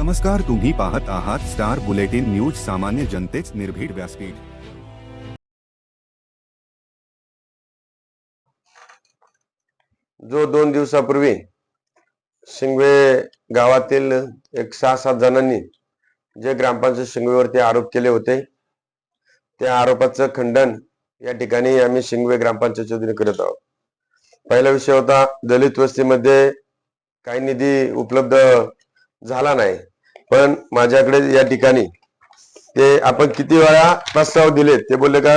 नमस्कार तुम्ही पाहत आहात स्टार बुलेटिन न्यूज सामान्य जनतेच निर्भीड व्यासपीठ. जो दोन दिवसापूर्वी शिंगवे गावातील एक सहा सात जणांनी जे ग्रामपंचायत शिंगवेवरती आरोप केले होते त्या आरोपाचं खंडन या ठिकाणी आम्ही शिंगवे ग्रामपंचायत वतीने करत आहोत. पहिला विषय होता दलित वस्तीमध्ये काही निधी उपलब्ध झाला नाही. पण माझ्याकडे या ठिकाणी ते आपण किती वेळा प्रस्ताव दिले ते बोलले का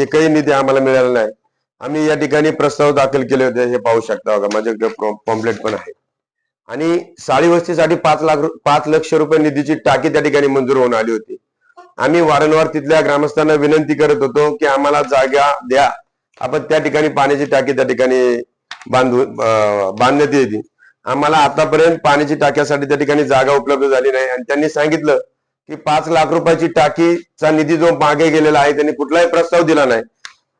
एकही निधी आम्हाला मिळाला नाही. आम्ही या ठिकाणी प्रस्ताव दाखल केले होते हे पाहू शकता बघा माझ्याकडे पॉम्पलेट पण आहे. आणि साडी वस्तीसाठी पाच लाख पाच लक्ष रुपये निधीची टाकी त्या ठिकाणी मंजूर होऊन आली होती. आम्ही वारंवार तिथल्या ग्रामस्थांना विनंती करत होतो की आम्हाला जागा द्या. आपण त्या ठिकाणी पाण्याची टाकी त्या ठिकाणी बांधू बांधण्यात येते आम्हाला आतापर्यंत पाण्याची टाक्यासाठी त्या ठिकाणी जागा उपलब्ध झाली नाही. आणि त्यांनी सांगितलं की पाच लाख रुपयाची टाकीचा निधी जो मागे गेलेला आहे त्यांनी कुठलाही प्रस्ताव दिला नाही.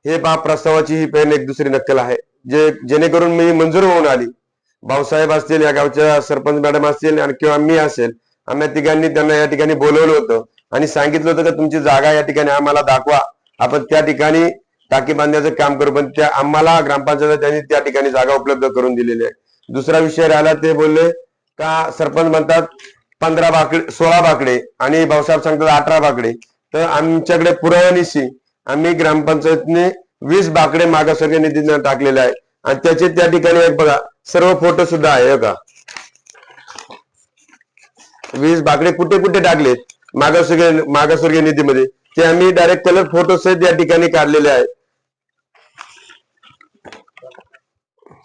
हे बा प्रस्तावाची ही पेन एक दुसरी नक्कल आहे. जे जेणेकरून मी मंजूर होऊन आली. भाऊसाहेब असतील या गावच्या सरपंच मॅडम असतील आणि किंवा मी असेल आम्ही तिघांनी त्यांना या ठिकाणी बोलवलं होतं. आणि सांगितलं होतं की तुमची जागा या ठिकाणी आम्हाला दाखवा. आपण त्या ठिकाणी टाकी बांधण्याचं काम करू. पण त्या आम्हाला ग्रामपंचायत त्यांनी त्या ठिकाणी जागा उपलब्ध करून दिलेली आहे. दुसरा विषय राहिला ते बोलले का सरपंच म्हणतात पंधरा बाकडे सोळा बाकडे आणि भाऊसाहेब सांगतात अठरा बाकडे. तर आमच्याकडे पुराव्यानिशी आम्ही ग्रामपंचायतने वीस बाकडे मागासवर्गीय निधीने टाकलेले आहे आणि त्याचे त्या ठिकाणी एक बघा सर्व फोटो सुद्धा आहे का वीस बाकडे कुठे कुठे टाकलेत मागासवर्गीय मागासवर्गीय निधीमध्ये? ते आम्ही डायरेक्ट कलर फोटो सहित या ठिकाणी काढलेले आहेत.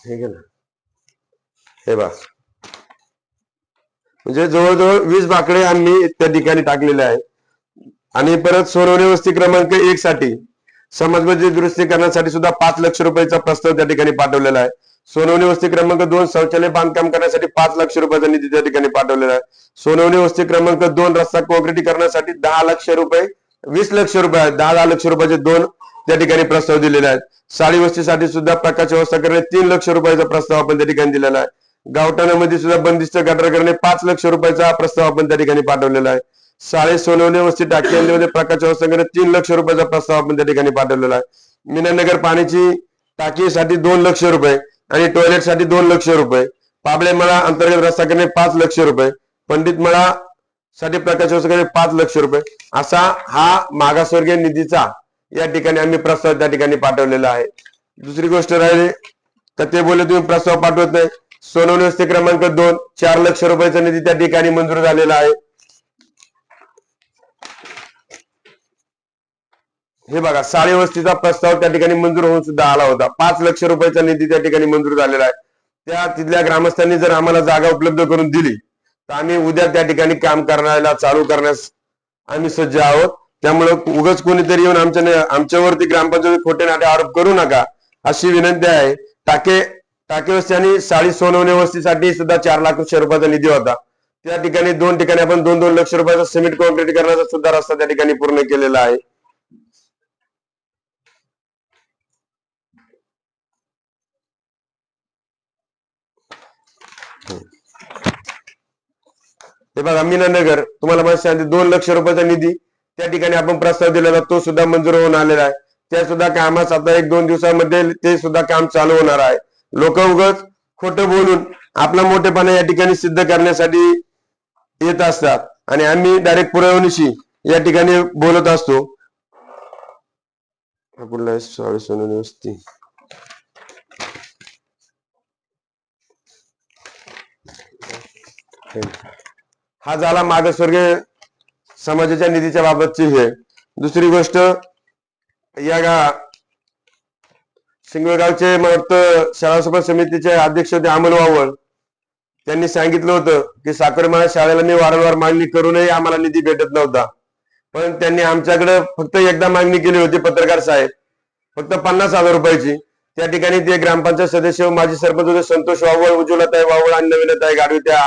ठीक आहे ना. हे बा म्हणजे जवळजवळ वीस बाकडे आम्ही त्या ठिकाणी टाकलेले आहेत आणि परत सोनवणे वस्ती क्रमांक एक साठी समाजमध्ये दुरुस्ती करण्यासाठी सुद्धा पाच लक्ष रुपयाचा प्रस्ताव त्या ठिकाणी पाठवलेला आहे. सोनवणी वस्ती क्रमांक दोन शौचालय बांधकाम करण्यासाठी पाच लक्ष रुपयाचा निधी त्या ठिकाणी पाठवलेला आहे. सोनवणी वस्ती क्रमांक दोन रस्ता करण्यासाठी दहा लक्ष रुपये वीस लक्ष रुपये आहेत दहा दहा लक्ष रुपयाचे दोन त्या ठिकाणी प्रस्ताव दिलेले आहेत. साडी वस्तीसाठी सुद्धा प्रकाश व्यवस्था करणे तीन लक्ष रुपयाचा प्रस्ताव आपण त्या ठिकाणी दिलेला आहे. गावठाणामध्ये सुद्धा बंदिस्त गटार करणे पाच लक्ष रुपयाचा प्रस्ताव आपण त्या ठिकाणी पाठवलेला आहे. शाळे सोनवणे वस्ती टाकी प्रकाश व्यवस्था तीन लक्ष रुपयाचा प्रस्ताव आपण त्या ठिकाणी पाठवलेला आहे. मीनानगर पाण्याची टाकीसाठी दोन लक्ष रुपये आणि टॉयलेटसाठी दोन लक्ष रुपये. पाबळे मळा अंतर्गत रस्ता करणे पाच लक्ष रुपये. पंडित मळा साठी प्रकाश व्यवस्था पाच लक्ष रुपये. असा हा मागासवर्गीय निधीचा या ठिकाणी आम्ही प्रस्ताव त्या ठिकाणी पाठवलेला आहे. दुसरी गोष्ट राहिली तर ते बोलले तुम्ही प्रस्ताव पाठवत नाही सोनवणे वस्ती क्रमांक दोन चार लक्ष रुपयाचा निधी त्या ठिकाणी मंजूर झालेला आहे. हे बघा साडे वस्तीचा प्रस्ताव त्या ठिकाणी मंजूर होऊन सुद्धा आला होता. पाच लक्ष रुपयाचा निधी त्या ठिकाणी मंजूर झालेला आहे. त्या तिथल्या ग्रामस्थांनी जर आम्हाला जागा उपलब्ध करून दिली तर आम्ही उद्या त्या ठिकाणी काम करण्याला चालू करण्यास आम्ही सज्ज आहोत. त्यामुळे उगाच कोणीतरी येऊन आमच्या आमच्यावरती ग्रामपंचायत खोटे नाटे आरोप करू नका अशी विनंती आहे. टाके टाके वस्ती आणि साडी सोनवणे वस्तीसाठी सुद्धा चार लाख रुपयाचा निधी होता. त्या ठिकाणी दोन ठिकाणी आपण दोन दोन लक्ष रुपयाचा सिमेंट कॉन्क्रीट करण्याचा सुद्धा रस्ता त्या ठिकाणी पूर्ण केलेला आहे. हे बघा मीनानगर तुम्हाला माहिती सांगते दोन लक्ष रुपयाचा निधी त्या ठिकाणी आपण प्रस्ताव दिलेला तो सुद्धा मंजूर होऊन आलेला आहे. त्या सुद्धा कामास आता एक दोन दिवसामध्ये ते सुद्धा काम चालू होणार आहे. लोक उगच खोटं बोलून आपला मोठेपणा या ठिकाणी सिद्ध करण्यासाठी येत असतात. आणि आम्ही डायरेक्ट पुरवणीशी या ठिकाणी बोलत असतो. हा कुठला हा झाला मागासवर्गीय समाजाच्या निधीच्या बाबतची हे. दुसरी गोष्ट या गा शिंगवेगावचे मला वाटतं शाळा सभा समितीचे अध्यक्ष होते अमोल वावळ. त्यांनी सांगितलं होतं की साखरमाळा शाळेला मी वारंवार मागणी करूनही आम्हाला निधी भेटत नव्हता. पण त्यांनी आमच्याकडे फक्त एकदा मागणी केली होती पत्रकार साहेब. फक्त पन्नास हजार रुपयाची. त्या ठिकाणी ते ग्रामपंचायत सदस्य माजी सरपंच होते संतोष वावळ उज्ज्वलताई वावळ आणि नवीनताई गाडवे त्या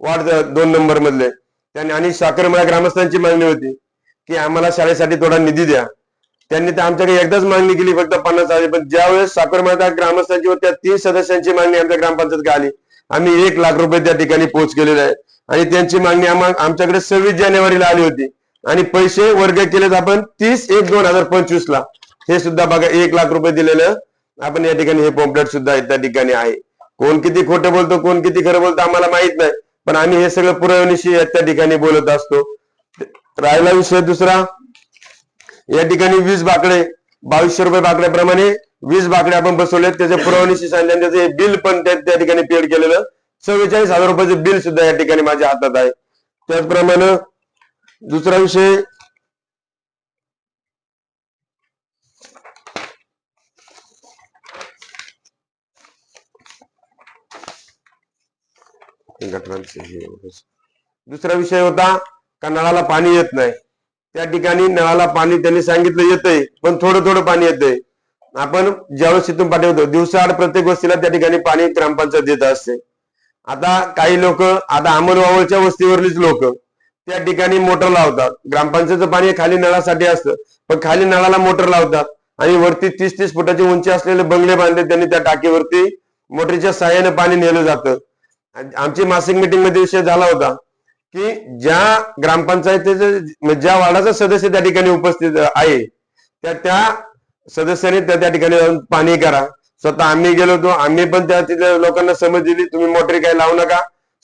वार्ड दोन नंबर मधले त्यांनी आणि साखरमाळा ग्रामस्थांची मागणी होती की आम्हाला शाळेसाठी थोडा निधी द्या. त्यांनी तर आमच्याकडे एकदाच मागणी केली फक्त पन्नास हजार. पण ज्यावेळेस साखरमाळा ग्रामस्थांची व त्या तीन सदस्यांची मागणी आमच्या ग्रामपंचायत आली. आम्ही एक लाख रुपये त्या ठिकाणी पोच केलेले आहे. आणि त्यांची मागणी आमच्याकडे सव्वीस जानेवारीला आली होती. आणि पैसे वर्ग केलेत आपण तीस एक दोन हजार पंचवीस ला. हे सुद्धा बघा एक लाख रुपये दिलेलं आपण या ठिकाणी हे पॉम्पलेट सुद्धा त्या ठिकाणी आहे. कोण किती खोटं बोलतो कोण किती खरं बोलतो आम्हाला माहीत नाही. पण आम्ही हे सगळं पुरवणीशी त्या ठिकाणी बोलत असतो. राहिला विषय दुसरा? या ठिकाणी वीस बाकडे बावीसशे रुपये बाकड्याप्रमाणे वीस बाकडे आपण बसवले त्याचे पुरवणीशी सांगितलं त्याचं बिल पण त्या ठिकाणी पेड केलेलं. चव्वेचाळीस हजार रुपयाचं बिल सुद्धा या ठिकाणी माझ्या हातात आहे. त्याचप्रमाणे दुसरा विषय दुसरा विषय होता का नळाला पाणी येत नाही. त्या ठिकाणी नळाला पाणी त्यांनी सांगितलं येतंय पण थोडं थोडं पाणी येतंय. आपण ज्यावेळेस तिथून पाठवतो दिवसाआड प्रत्येक वस्तीला त्या ठिकाणी पाणी ग्रामपंचायत देत असते. आता काही लोक आता अमलवावळच्या वस्तीवरलीच लोक त्या ठिकाणी मोटर लावतात. ग्रामपंचायतचं पाणी खाली नळासाठी असतं पण खाली नळाला मोटर लावतात. आणि वरती तीस तीस फुटाची उंची असलेले बंगले बांधले त्यांनी त्या टाकीवरती मोटरीच्या सहाय्याने पाणी नेलं जातं. आमची मासिक मीटिंगमध्ये विषय झाला होता. की ज्या ग्रामपंचायतीचे म्हणजे ज्या वार्डाचा सदस्य त्या ठिकाणी उपस्थित आहे त्या त्या सदस्याने त्या त्या ठिकाणी जाऊन पाणी करा. स्वतः आम्ही गेलो होतो आम्ही पण त्या तिथल्या लोकांना समज दिली तुम्ही मोटरी काही लावू नका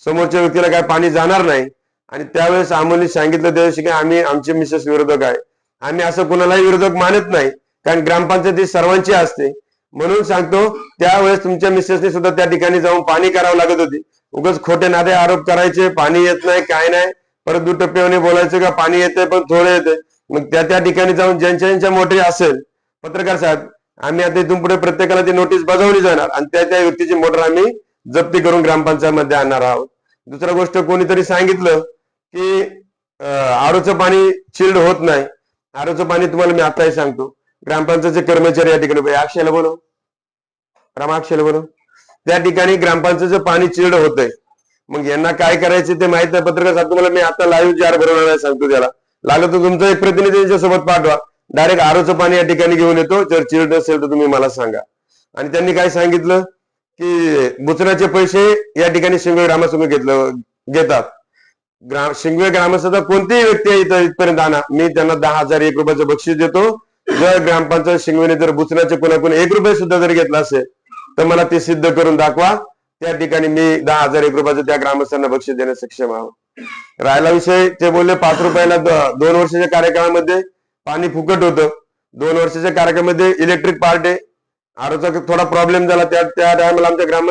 समोरच्या व्यक्तीला काय पाणी जाणार नाही. आणि त्यावेळेस आम्हाला सांगितलं त्यावेळेस की आम्ही आमचे मिसेस विरोधक आहे. आम्ही असं कुणालाही विरोधक मानत नाही कारण ग्रामपंचायती सर्वांची असते. म्हणून सांगतो त्यावेळेस तुमच्या मिसेसने सुद्धा त्या ठिकाणी जाऊन पाणी करावं लागत होती. उगाच खोटे नादे आरोप करायचे पाणी येत नाही काय नाही. परत दुटप्प्याने बोलायचं का पाणी येते पण थोडं येते. मग त्या त्या ठिकाणी जाऊन ज्यांच्या ज्यांच्या मोटरी असेल पत्रकार साहेब आम्ही आता इथून पुढे प्रत्येकाला ती नोटीस बजावली जाणार. आणि त्या त्या व्यक्तीची मोटर आम्ही जप्ती करून ग्रामपंचायत मध्ये आणणार आहोत. दुसरा गोष्ट कोणीतरी सांगितलं की आरोचं पाणी चिल्ड होत नाही. आरोचं पाणी तुम्हाला मी आताही सांगतो. ग्रामपंचायतचे कर्मचारी या ठिकाणी उभे आहे. अक्षयला बोलव. त्या ठिकाणी ग्रामपंचायतचं पाणी चिरड होतंय. मग यांना काय करायचं ते माहीत नाही. पत्रकार साहेब तुम्हाला मी आता लाईव्ह जार भरवणार सांगतो त्याला. लागलं तर तुमचा एक प्रतिनिधी त्यांच्यासोबत पाठवा. डायरेक्ट आरोचं पाणी या ठिकाणी घेऊन येतो. जर चिरड असेल तर तुम्ही मला सांगा. आणि त्यांनी काय सांगितलं? की बुचण्याचे पैसे या ठिकाणी शिंगवे ग्रामसंघ घेतलं घेतात. ग्राम शिंगवे ग्रामसभा कोणतीही व्यक्ती इथं इथपर्यंत आणा. मी त्यांना दहा हजार एक रुपयाचं बक्षीस देतो. जर ग्रामपंचायत शिंगवेने जर बुचण्याचे कोणाकोण एक रुपये सुद्धा जर घेतला असेल तर मला ते सिद्ध करून दाखवा. त्या ठिकाणी मी दहा हजार एक रुपयाचं त्या ग्रामस्थांना बक्षीस देण्यास सक्षम आहोत राहिला विषय ते बोलले पाच रुपयाला दोन वर्षाच्या कार्यक्रमामध्ये पाणी फुकट होतं. दोन वर्षाच्या कार्यक्रमामध्ये इलेक्ट्रिक पार्ट आहे. आरोचा थोडा प्रॉब्लेम झाला. त्या त्या टायमाला आमच्या ग्राम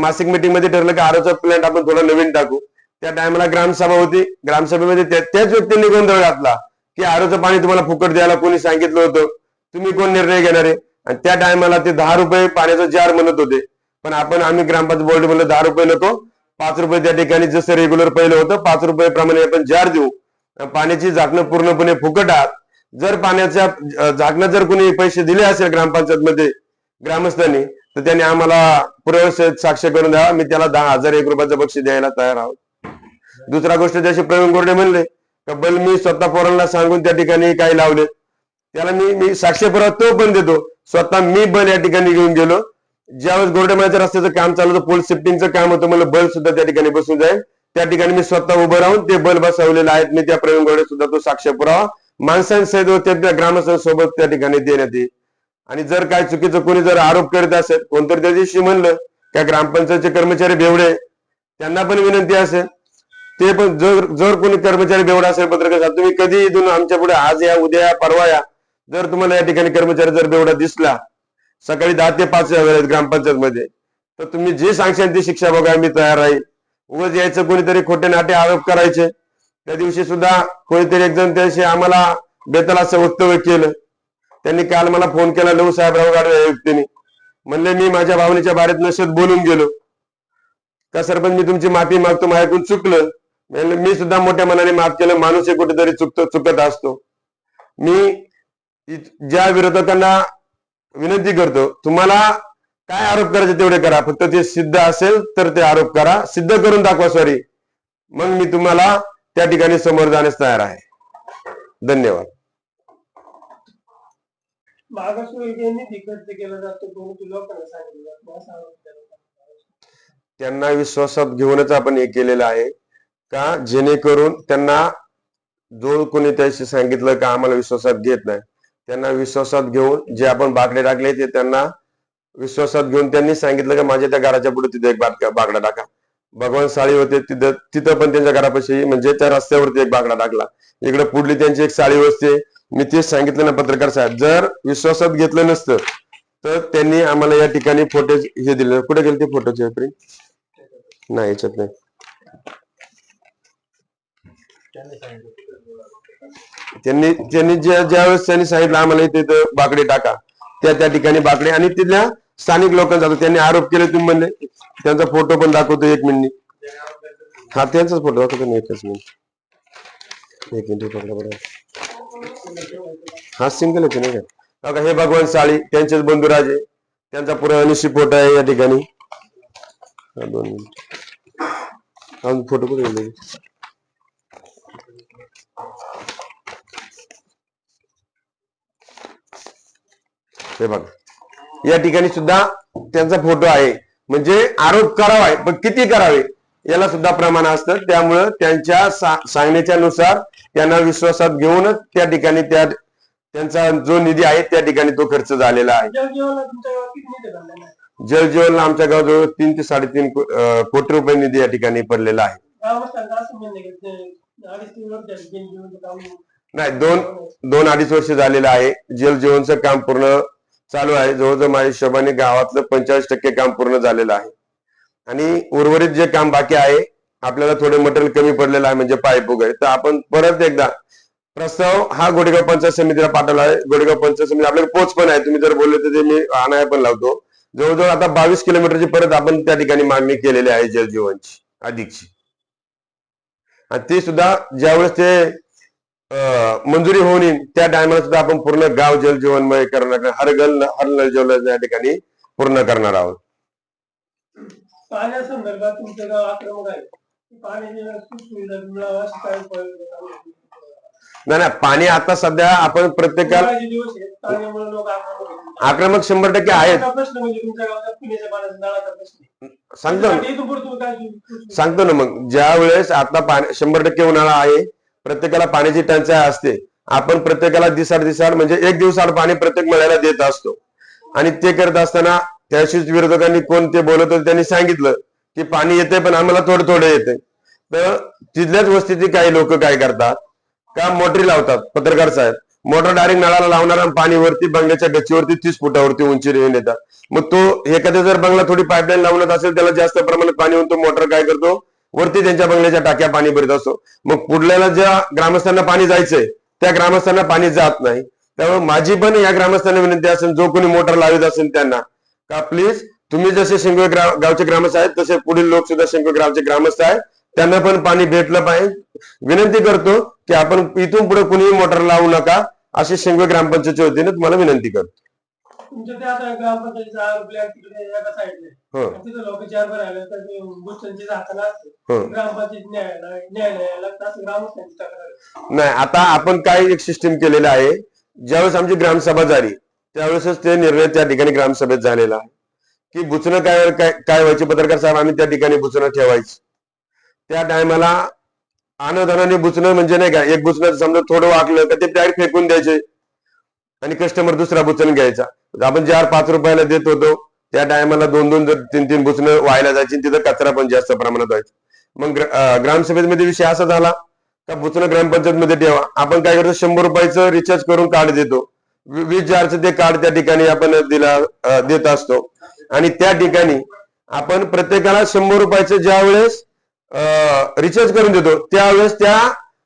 मासिक मीटिंगमध्ये ठरलं की आरोचा प्लॅन्ट आपण थोडा नवीन टाकू. त्या टायमाला ग्रामसभा होती. ग्रामसभेमध्ये त्या- त्याच व्यक्तींनी गोंधळ घातला की आरोचं पाणी तुम्हाला फुकट द्यायला कोणी सांगितलं होतं. तुम्ही कोण निर्णय घेणार आहे? आणि त्या टायमाला ते दहा रुपये पाण्याचा जार म्हणत होते. पण आपण आम्ही ग्रामपंचायत बोर्ड म्हणलं दहा रुपये नको पाच रुपये त्या ठिकाणी जसं रेग्युलर पहिलं होतं पाच रुपये प्रमाणे आपण जार देऊ. पाण्याची झाकणं पूर्णपणे फुकट आहात. जर पाण्याच्या झाकणं जर कोणी पैसे दिले असेल ग्रामपंचायत मध्ये ग्रामस्थांनी तर त्यांनी आम्हाला पुराव्यासहित साक्ष करून द्यावा. मी त्याला दहा हजार एक रुपयाचं बक्षीस द्यायला तयार आहोत. दुसरा गोष्ट जसे प्रवीण गोरडे म्हणले का बल मी स्वतः पोरांना सांगून त्या ठिकाणी काही लावले. त्याला मी मी साक्ष तो पण देतो. स्वतः मी बल या ठिकाणी घेऊन गेलो. ज्यावेळेस गोरडेमाच्या रस्त्याचं काम चालू होतं पोल शिफ्टिंगचं काम होतं मला बल सुद्धा त्या ठिकाणी बसून जाईल. त्या ठिकाणी मी स्वतः उभं राहून ते बल बसवलेले आहेत. मी त्या प्रवीण गोरडे सुद्धा तो साक्ष पुरावा. माणसांसहित व त्या ग्रामस्थांसोबत त्या ठिकाणी देण्यात येईल. आणि जर काय चुकीचं कोणी जर आरोप करीत असेल कोणतरी त्या दिवशी म्हणलं का ग्रामपंचायतचे कर्मचारी बेवडे त्यांना पण विनंती असेल. ते पण जर जर कोणी कर्मचारी बेवडा असेल पत्रकार साहेब, तुम्ही कधी इथून आमच्या पुढे आज या उद्या या परवा या जर तुम्हाला या ठिकाणी कर्मचारी जर बेवडा दिसला सकाळी दहा ते पाच वेळेत ग्रामपंचायत मध्ये तर तुम्ही जे सांगशाल ती शिक्षा बघायला मी तयार आहे. उगाच यायचं कोणीतरी खोटे नाटे आरोप करायचे. त्या दिवशी सुद्धा कोणीतरी एक जण त्याशी आम्हाला बेतल असं वक्तव्य केलं. त्यांनी काल मला फोन केला लहू साहेबराव गाडवे या व्यक्तीने म्हणले मी माझ्या भावनेच्या बारेत नशेत बोलून गेलो. का सरपंच मी तुमची माफी मागतो माझ्याकडून चुकलं. मी सुद्धा मोठ्या मनाने माफ केलं माणूस हे कुठेतरी चुकतो चुकत असतो. मी ज्या विरोधकांना विनंती करतो तुम्हाला काय आरोप करायचे तेवढे करा. फक्त ते सिद्ध असेल तर ते आरोप करा. सिद्ध करून दाखवा सॉरी मग मी तुम्हाला त्या ठिकाणी समोर जाण्यास तयार आहे. धन्यवाद. त्यांना विश्वासात घेऊनच आपण हे केलेलं आहे का? जेणेकरून त्यांना जो कोणी त्याशी सांगितलं का? आम्हाला विश्वासात घेत नाही. त्यांना विश्वासात घेऊन जे आपण बाकडे टाकले ते त्यांना विश्वासात घेऊन त्यांनी सांगितलं का माझ्या त्या घराच्या पुढे तिथे एक बाकडा टाका. भगवान साळी होते तिथं तिथं पण त्यांच्या घरापाशी म्हणजे त्या रस्त्यावरती एक बाकडा टाकला. इकडे पुढली त्यांची एक साळी वस्ती मी तेच सांगितलं ना पत्रकार साहेब जर विश्वासात घेतलं नसतं तर त्यांनी आम्हाला या ठिकाणी फोटो हे दिले. कुठे गेले ते फोटोचे प्रिंट नाही याच्यात नाही. त्यांनी त्यांनी ज्या ज्या वेळेस त्यांनी सांगितलं आम्हाला इथे बाकडे टाका त्या त्या ठिकाणी बाकडे आणि तिथल्या स्थानिक लोकांचा त्यांनी आरोप केले तुम्ही म्हणले त्यांचा फोटो पण दाखवतो एक मिनिट हा त्यांचाच फोटो दाखवतो ना एकच मिनिट एक मिनिट पकडा बरं हा सिंगल येते नाही का? हे भगवान साळी त्यांचेच बंधुराजे त्यांचा पुरा अनिशी फोटो आहे या ठिकाणी. हा, दोन मिनिट अजून फोटो कुठे हे बघा. या ठिकाणी सुद्धा त्यांचा फोटो आहे. म्हणजे आरोप करावा पण किती करावे? याला सुद्धा प्रमाण असतं. त्यामुळं त्यांच्या सांगण्याच्या नुसार त्यांना विश्वासात घेऊनच त्या ठिकाणी त्या त्यांचा जो निधी आहे त्या ठिकाणी तो खर्च झालेला आहे. आहे? जल जीवनला आमच्या गावाजवळ तीन ते साडेतीन कोटी रुपये निधी या ठिकाणी पडलेला आहे. आहे नाही दोन दोन अडीच वर्ष झालेलं आहे. जल जीवनचं काम पूर्ण चालू आहे. जवळजवळ माझ्या हिशोबाने गावातलं पंचेचाळीस टक्के काम पूर्ण झालेलं आहे. आणि उर्वरित जे काम बाकी आहे आपल्याला थोडे मटेरियल कमी पडलेलं आहे म्हणजे पाईप वगैरे. तर आपण परत एकदा प्रस्ताव हा गोडेगाव पंचायत समितीला पाठवला आहे. गोडेगाव पंचायत समिती आपल्याला पोच पण आहे. तुम्ही जर बोलले तर ते मी आणाय पण लावतो. जवळजवळ आता बावीस किलोमीटरची परत आपण त्या ठिकाणी मागणी केलेली आहे जलजीवनची अधिकची. आणि ती सुद्धा ज्यावेळेस ते मंजुरी होऊन त्या टायमाला सुद्धा आपण पूर्ण गाव जलजीवनमय करणार हर गल हर नल जल या ठिकाणी पूर्ण करणार आहोत. तुमचं गाव आक्रमक आहे. नाही. नाही पाणी आता सध्या आपण प्रत्येकाला आक्रमक शंभर टक्के आहेत. म्हणजे. सांगतो ना. सांगतो ना मग. ज्या वेळेस आता पाणी शंभर टक्के उन्हाळा आहे प्रत्येकाला पाण्याची टंचाई असते. आपण प्रत्येकाला दिसाड दिसाड म्हणजे एक दिवसाड पाणी प्रत्येक मळ्याला देत असतो. आणि ते करत असताना त्याशीच विरोधकांनी कोण ते बोलत होते त्यांनी सांगितलं की पाणी येते पण आम्हाला थोडं थोडं येते तर तिथल्याच वस्तीतील काही लोक काय करतात? का मोटरी लावतात? पत्रकार साहेब मोटर डायरेक्ट नळाला लावणार आणि बंगल्याच्या गच्चीवरती तीस फुटावरती उंची येऊन येतात. मग तो एखाद्या जर बंगला थोडी पाईपलाईन लावण्यात असेल त्याला जास्त प्रमाणात पाणी होऊन तो मोटर काय करतो? वरती त्यांच्या बंगल्याच्या टाक्या पाणी भरत असतो मग पुढल्याला ज्या ग्रामस्थांना पाणी जायचंय त्या ग्रामस्थांना पाणी जात नाही. त्यामुळे माझी पण या ग्रामस्थांना विनंती असेल जो कोणी मोटर लावित असेल त्यांना का प्लीज तुम्ही जसे शिंगवे गावचे ग्रामस्थ आहेत तसे पुढील लोक सुद्धा शिंगवे गावचे ग्रामस्थ आहेत. त्यांना पण पाणी भेटलं पाहिजे. विनंती करतो की आपण इथून पुढे कुणीही मोटर लावू नका अशी शिंगवे ग्रामपंचायतच्या वतीने तुम्हाला विनंती करतो. तुमच्या ते आता ग्रामपंचायतीचा तिकडे एका हो. तिथं लोक चार बरं आले तर ते बुस्टनची हाताला असते. हो. ग्रामपंचायत न्यायालय न्यायालयाला असं ग्रामस्थांची तक्रार आहे. नाही आता आपण काय एक सिस्टीम केलेलं आहे ज्यावेळेस आमची ग्रामसभा झाली त्यावेळेसच ते निर्णय त्या ठिकाणी ग्रामसभेत झालेला आहे. की बुचणं काय काय काय व्हायचे? पत्रकार साहेब आम्ही त्या ठिकाणी बुचणं ठेवायची. त्या टायमाला अनादानाने बुचणं म्हणजे नाही का एक बुचणं समजा थोडं वाकलं तर ते डायरेक्ट फेकून द्यायचे. आणि कस्टमर दुसरा बुचण घ्यायचा. आपण चार पाच रुपयाला देत होतो त्या टायमाला दोन दोन जर तीन तीन भुसणं व्हायला जायची तिथं कचरा पण जास्त प्रमाणात व्हायचा. मग ग्रामसभेमध्ये विषय असा झाला का भुसणं ग्रामपंचायत मध्ये ठेवा. आपण काय करतो शंभर रुपयाचं रिचार्ज करून कार्ड देतो. वीस जारचं ते कार्ड त्या ठिकाणी आपण दिला देत असतो. आणि त्या ठिकाणी आपण प्रत्येकाला शंभर रुपयाचं ज्या वेळेस रिचार्ज करून देतो त्यावेळेस त्या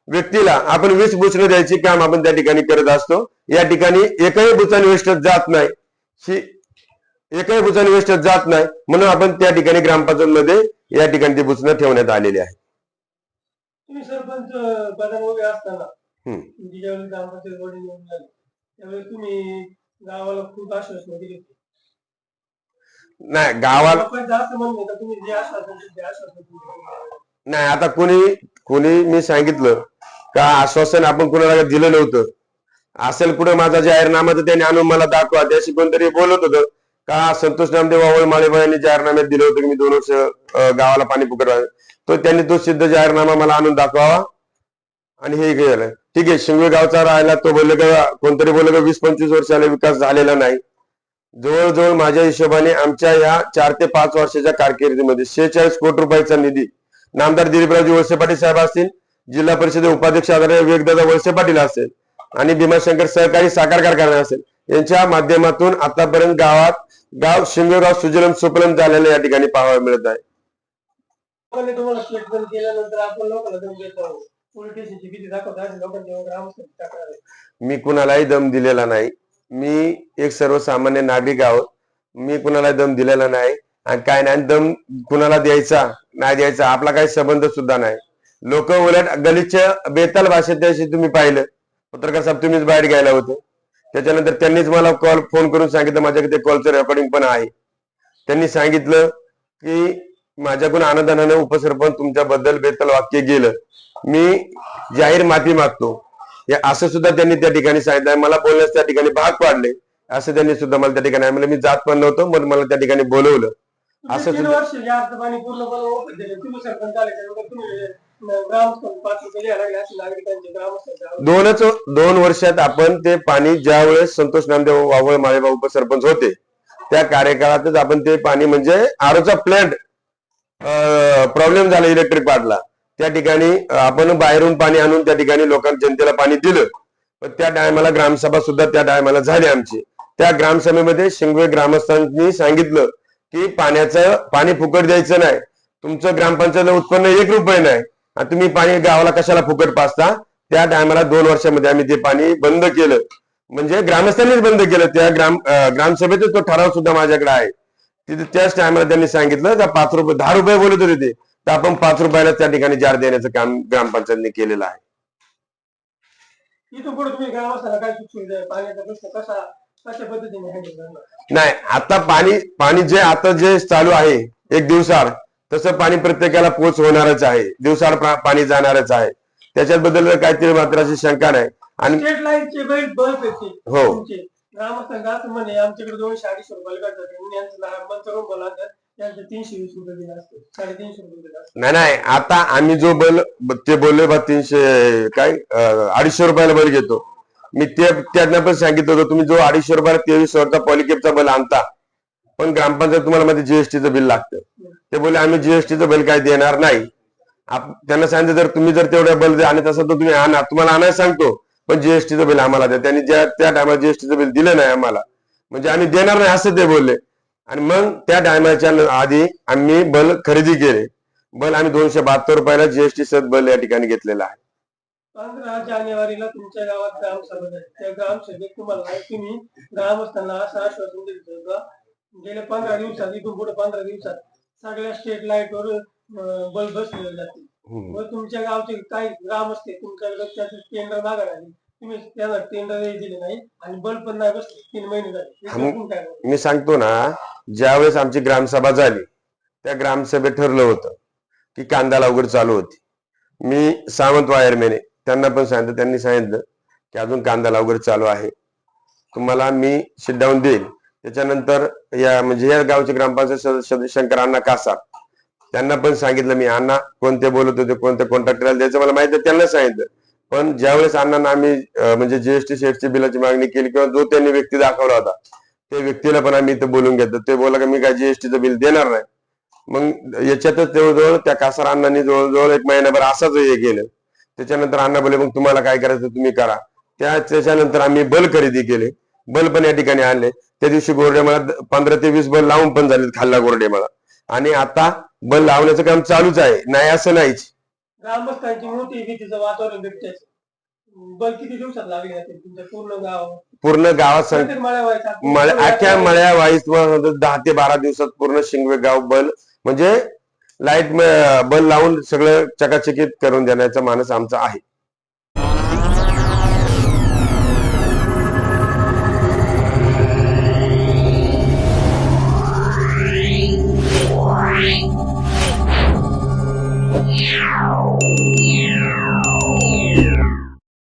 व्यक्तीला आपण वीस बुचणं द्यायची काम आपण त्या ठिकाणी करत असतो. या ठिकाणी एकही बुचानी वेस्ट जात नाही. ही एकही बुचानी वेस्ट जात नाही. म्हणून आपण त्या ठिकाणी ग्रामपंचायत मध्ये या ठिकाणी ती बुचणं ठेवण्यात आलेली आहे. तुम्ही सरपंच पदावर उभे असताना हम्म. तुमची ज्यावेळी ग्रामपंचायत बोर्ड निवडून झाली त्यावेळी तुम्ही गावाला खूप आश्वासन दिली होती. नाही गावाला लोकांचं असं म्हणणं आहे का तुम्ही जे आश्वासन दिले ते आश्वासन तुम्ही नाही आता कोणी कोणी मी सांगितलं का आश्वासन आपण कोणाला दिलं नव्हतं. असेल कुठं माझा जाहीरनामा तर त्यांनी आणून मला दाखवा. त्याशी कोणतरी बोलत होतं. का संतोष नामदेव वावळ माळेबा यांनी जाहीरनाम्यात दिलं होतं की मी दोन वर्ष गावाला पाणी पुकर तो त्यांनी तो सिद्ध जाहीरनामा मला आणून दाखवावा. आणि हे केलं ठीक आहे शिंगवे गावचा राहिला तो बोलले का कोणतरी बोलले का वीस पंचवीस वर्षाला विकास झालेला नाही. जवळजवळ माझ्या हिशोबाने आमच्या या चार ते पाच वर्षाच्या कारकिर्दीमध्ये शेहेचाळीस कोटी रुपयाचा निधी. नामदार दिलीपरावजी वळसे पाटील साहेब असतील जिल्हा परिषद उपाध्यक्ष आदरणीय वेगदादा वळसे पाटील असेल आणि भीमाशंकर सहकारी साखर कारखाना असेल. यांच्या माध्यमातून आतापर्यंत गावात गाव शिंगेगाव सुजलम सुफलम झालेलं या ठिकाणी पाहायला मिळत आहे. मी कुणालाही दम दिलेला नाही. मी एक सर्वसामान्य नागरिक आहोत. मी कुणाला दम दिलेला नाही. आणि काय नाही दम कुणाला द्यायचा नाही द्यायचा आपला काही संबंध सुद्धा नाही. लोक उलट गलिच्छ बेताल भाषेत त्याशी तुम्ही पाहिलं. पत्रकार साहेब तुम्हीच बाहेर घ्यायला होते. त्याच्यानंतर त्यांनीच मला कॉल फोन करून सांगितलं माझ्याकडे कॉलचं रेकॉर्डिंग पण आहे. त्यांनी सांगितलं की माझ्याकडून आनंदाने उपसरपंच तुमच्याबद्दल बेताल वाक्य गेलं. मी जाहीर माफी मागतो. हे असं सुद्धा त्यांनी त्या ठिकाणी सांगितलं मला बोलण्यास त्या ठिकाणी भाग पाडले. असं त्यांनी सुद्धा मला त्या ठिकाणी म्हणलं मी जात पण नव्हतो मग मला त्या ठिकाणी बोलवलं. असं सुद्धा- दोनच दोन वर्षात आपण ते पाणी ज्या वेळेस संतोष नामदेव वावळ माळेबा उपसरपंच होते त्या कार्यकाळातच आपण ते पाणी म्हणजे आरोचा प्लॅन्ट प्रॉब्लेम झाला इलेक्ट्रिक पार्टला त्या ठिकाणी आपण बाहेरून पाणी आणून त्या ठिकाणी लोकांना जनतेला पाणी दिलं. पण त्या टायमाला ग्रामसभा सुद्धा त्या टायमाला झाली आमची. त्या ग्रामसभेमध्ये शिंगवे ग्रामस्थांनी सांगितलं की पाण्याचं पाणी फुकट द्यायचं नाही. तुमचं ग्रामपंचायत उत्पन्न एक रुपये नाही. आणि तुम्ही पाणी गावाला कशाला फुकट पाचता त्या टायमाला दोन वर्षामध्ये आम्ही ते पाणी बंद केलं म्हणजे ग्रामस्थांनीच बंद केलं. त्या ग्राम ग्रामसभेतच तो ठराव सुद्धा माझ्याकडे आहे. तिथे त्याच टायमाला त्यांनी सांगितलं का पाच रुपये दहा रुपये बोलत होते ते. तर आपण पाच रुपयाला त्या ठिकाणी जार देण्याचं काम ग्रामपंचायतने केलेलं आहे. नाही आता पाणी पाणी जे आता जे चालू आहे एक दिवसाड तसं पाणी प्रत्येकाला पोच होणारच आहे. दिवसाड पाणी जाणारच आहे. त्याच्याबद्दल काहीतरी मात्र अशी शंका नाही. आणि स्टेट लाईनचे बैल बल्ब येते. हो. तुमचे. ग्रामस्थांना असं म्हणे आमच्याकडे दोनशे अडीचशे काढतात आणि यांचं लहान मंत्र बोला यांचं तीनशे वीस रुपये दिला असते. साडेतीनशे रुपये दिला असते. नाही नाही. आता आम्ही जो बल ते बोलले बा तीनशे काय अडीचशे रुपयाला बल घेतो. मी ते त्यांना पण सांगितलं होतं तुम्ही जो अडीचशे रुपयाला तेवीस वरचा पॉलिकेपचा बल आणता पण ग्रामपंचायत तुम्हाला मध्ये जीएसटीचं बिल लागतं. ते बोलले आम्ही जीएसटीचं बिल काय देणार नाही. त्यांना सांगितलं जर तुम्ही जर तेवढ्या बल आणत असाल तर तुम्ही आणा. तुम्हाला आणायला सांगतो पण जीएसटीचं बिल आम्हाला द्या. त्यांनी ज्या त्या टायमाला जीएसटीचं बिल दिलं नाही आम्हाला. म्हणजे आम्ही देणार नाही असं ते बोलले. आणि मग त्या टायमाच्या आधी आम्ही बल खरेदी केले. बल आम्ही दोनशे बहात्तर रुपयाला जीएसटी सद बल या ठिकाणी घेतलेला आहे. पंधरा जानेवारीला तुमच्या गावात ग्रामसभा झाली. त्या ग्रामसभेत तुम्हाला तुम्ही ग्रामस्थांना असं आश्वासन दिलं होतं का? गेल्या पंधरा दिवसात इथून पुढे पंधरा दिवसात सगळ्या स्टेट लाईटवर बल्ब बसलेले जातील हम्म. व तुमच्या गावचे काही ग्रामस्थ तुमच्याकडे त्याचं टेंडर मागायला आले तुम्ही दिले नाही आणि बल्ब पण नाही बसले तीन महिने झाले. काय? मी सांगतो ना ज्यावेळेस आमची ग्रामसभा झाली त्या ग्रामसभेत ठरलं होतं की कांदा लागवड चालू होती. मी सावंत वायरमेने त्यांना पण सांगितलं त्यांनी सांगितलं की अजून कांदा लागवड चालू आहे. तुम्हाला मी शिटडाऊन देईल. त्याच्यानंतर या म्हणजे या गावचे ग्रामपंचायत सदस्य शंकर अण्णा कासा. त्यांना पण सांगितलं मी अण्णा कोणते बोलत होते कोणते कॉन्ट्रॅक्टरला द्यायचं? मला माहिती त्यांना सांगितलं. पण ज्यावेळेस अण्णांना आम्ही म्हणजे जीएसटी शेटची बिलाची मागणी केली किंवा जो त्यांनी व्यक्ती दाखवला होता त्या व्यक्तीला पण आम्ही इथं बोलून घेतो ते बोला की मी काय जीएसटीचं बिल देणार नाही. मग याच्यातच जवळजवळ त्या कासार अण्णांनी जवळजवळ एक महिनाभर असंच हे केलं. त्याच्यानंतर अण्णा बोले मग तुम्हाला काय करायचं तुम्ही करा. त्या त्याच्यानंतर आम्ही बल खरेदी केले. बल पण या ठिकाणी आणले. त्या दिवशी गोरडेमाळा पंधरा ते वीस बल लावून पण झाले खाल्ला गोरडेमाळा आणि आता बल लावण्याचं काम चालूच आहे. नाही असं नाहीच. ग्रामस्थांची मोठी भीतीचं वातावरण बिबट्याचं. बल्ब किती दिवसात लागले जातील तुमच्या पूर्ण गाव पूर्ण गावात मळ्या अख्ख्या मळ्या वाईस दहा ते बारा दिवसात पूर्ण शिंगवे गाव बल म्हणजे लाइट बल लावून सगळं चकाचकीत करून देण्याचा मानस आमचा आहे.